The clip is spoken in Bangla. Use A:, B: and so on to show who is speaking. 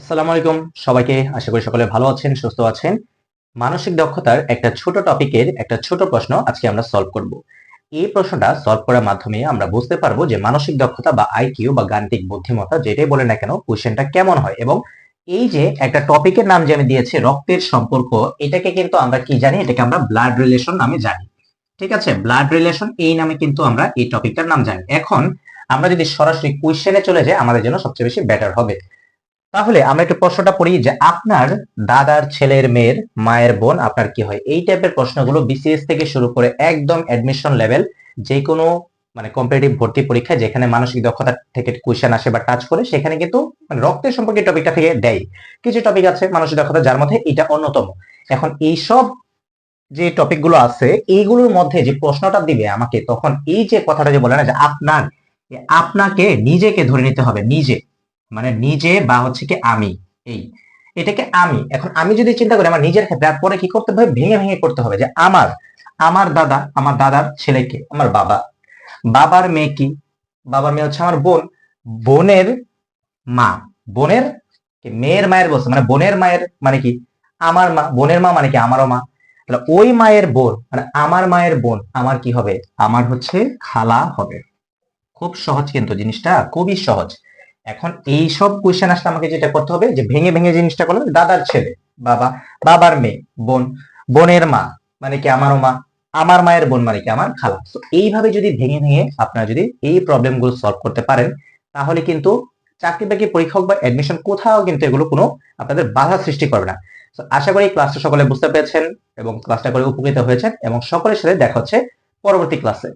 A: আসসালামু আলাইকুম। সবাইকে আশা করি সকলে ভালো আছেন, সুস্থ আছেন। মানসিক দক্ষতার একটা ছোট টপিকের একটা ছোট প্রশ্ন আজকে আমরা সলভ করব। এই প্রশ্নটা সলভ করার মাধ্যমে আমরা বুঝতে পারব যে মানসিক দক্ষতা বা আইকিউ বা গাণিতিক বুদ্ধিমত্তা যেটাই বলে না কেন কোশ্চেনটা কেমন হয় এবং এই যে একটা টপিকের নাম যে আমি দিয়েছি, রক্তের সম্পর্ক, এটাকে কিন্তু আমরা কি জানি? এটাকে আমরা ব্লাড রিলেশন নামে জানি। ঠিক আছে? ব্লাড রিলেশন এই নামে কিন্তু আমরা এই টপিকটার নাম জানি। এখন আমরা যদি সরাসরি কোশ্চেনে চলে যাই, আমাদের জন্য সবচেয়ে বেশি বেটার হবে। তাহলে আমরা একটু প্রশ্নটা পড়ি যে আপনার দাদার ছেলের মেয়ের মায়ের বোন আপনার কি হয়? এই টাইপের প্রশ্নগুলো বিসিএস থেকে শুরু করে একদম অ্যাডমিশন লেভেল যে কোনো মানে কম্পিটিটিভ ভর্তি পরীক্ষায় যেখানে মানসিক দক্ষতা থেকে কোয়েশ্চেন আসে বা টাচ করে, সেখানে কিন্তু মানে রক্তের সম্পর্কে টপিকটা থেকে দেয়। কিছু টপিক আছে মানসিক দক্ষতা যার মধ্যে এটা অন্যতম। এখন এই সব যে টপিকগুলো আছে, এইগুলোর মধ্যে যে প্রশ্নটা দিবে আমাকে, তখন এই যে কথাটা যে বলে না যে আপনার আপনাকে নিজেকে ধরে নিতে হবে, নিজে। মানে নিজে বা হচ্ছে কি আমি, এই, এটাকে আমি। এখন আমি যদি চিন্তা করি আমার নিজের ক্ষেত্রে, তারপরে কি করতে হবে? ভেঙে ভেঙে করতে হবে যে আমার আমার দাদা, আমার দাদার ছেলেকে আমার বাবা। বাবার মেয়ে কি? বাবার মেয়ে হচ্ছে আমার বোন। বোনের মা। বোনের মেয়ের মায়ের বলছে মানে বোনের মায়ের মানে কি? আমার মা, বোনের মা মানে কি? আমারও মা। তাহলে ওই মায়ের বোন মানে আমার মায়ের বোন, আমার কি হবে? আমার হচ্ছে খালা হবে। খুব সহজ কিন্তু জিনিসটা, খুবই সহজ। এখন এই সব কোয়েশ্চেন আসলে আমাকে যেটা করতে হবে, যে ভেঙে ভেঙে জিনিসটা করলে দাদার ছেলে, বাবা, বাবার মেয়ে, বোন, বোনের মা মানে কি আমারও মা, আমার মায়ের বোন মানে কি আমার খালা। তো এইভাবে যদি ভেঙে ভেঙে আপনারা যদি এই প্রবলেমগুলো সলভ করতে পারেন, তাহলে কিন্তু চাকরি বাকরি পরীক্ষা হোক বা অ্যাডমিশন কোথাও কিন্তু এগুলো কোনো আপনাদের বাধা সৃষ্টি করবে না। তো আশা করি ক্লাসটা সকলে বুঝতে পেরেছেন এবং ক্লাসটা করে উপকৃত হয়েছেন এবং সকলের সাথে দেখা হচ্ছে পরবর্তী ক্লাসে